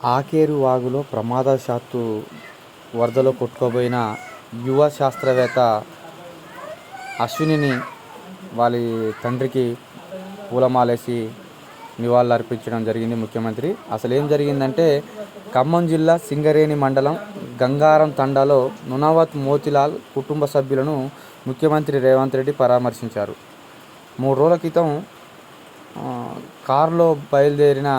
ఆకేరు వాగులో ప్రమాదశాత్తు వరదలో కొట్టుకోబోయిన యువ శాస్త్రవేత్త అశ్వినిని వాళ్ళ తండ్రికి పూలమాలేసి నివాళులు అర్పించడం జరిగింది ముఖ్యమంత్రి. అసలు ఏం జరిగిందంటే ఖమ్మం జిల్లా సింగరేణి మండలం గంగారం తండాలో నునావత్ మోతిలాల్ కుటుంబ సభ్యులను ముఖ్యమంత్రి రేవంత్ రెడ్డి పరామర్శించారు. మూడు రోజుల క్రితం కారులో బయలుదేరిన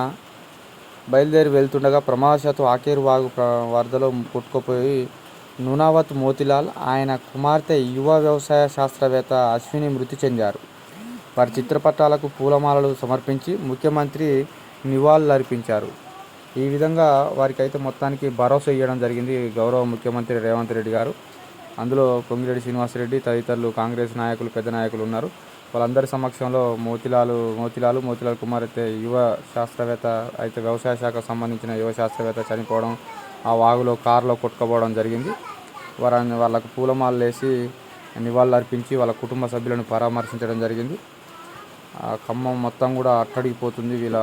బయలుదేరి వెళ్తుండగా ప్రమాదశాత్తు ఆఖేరు వాగు ప్ర- వరదలో కొట్టుకుపోయి నునావత్ మోతిలాల్ ఆయన కుమార్తె యువ వ్యవసాయ శాస్త్రవేత్త అశ్విని మృతి చెందారు. వారి చిత్రపటాలకు పూలమాలలు సమర్పించి ముఖ్యమంత్రి నివాళులు అర్పించారు ఈ విధంగా వారికైతే మొత్తానికి భరోసా ఇవ్వడం జరిగింది గౌరవ ముఖ్యమంత్రి రేవంత్ రెడ్డి గారు. అందులో పొంగిరెడ్డి శ్రీనివాసరెడ్డి తదితరులు కాంగ్రెస్ నాయకులు పెద్ద నాయకులు ఉన్నారు. వాళ్ళందరి సమక్షంలో మోతిలాలు మోతిలాలు మోతిలాల్ అయితే యువ శాస్త్రవేత్త అయితే వ్యవసాయ శాఖకు సంబంధించిన యువ శాస్త్రవేత్త చనిపోవడం ఆ వాగులో కారులో కొట్టుకుపోవడం జరిగింది. వారిని వాళ్ళకు పూలమాలలు వేసి నివాళులు అర్పించి వాళ్ళ కుటుంబ సభ్యులను పరామర్శించడం జరిగింది. ఖమ్మం మొత్తం కూడా అట్టడిగిపోతుంది వీళ్ళ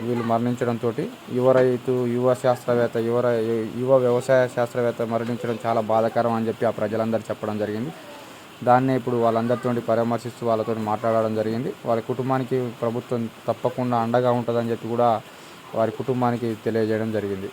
వీళ్ళు మరణించడంతో యువ రైతు యువ శాస్త్రవేత్త యువ రై- యువ వ్యవసాయ శాస్త్రవేత్త మరణించడం చాలా బాధాకరం అని చెప్పి ఆ ప్రజలందరూ చెప్పడం జరిగింది. దాన్నే ఇప్పుడు వాళ్ళందరితో పరామర్శిస్తూ వాళ్ళతో మాట్లాడడం జరిగింది. వాళ్ళ కుటుంబానికి ప్రభుత్వం తప్పకుండా అండగా ఉంటుందని చెప్పి కూడా వారి కుటుంబానికి తెలియజేయడం జరిగింది.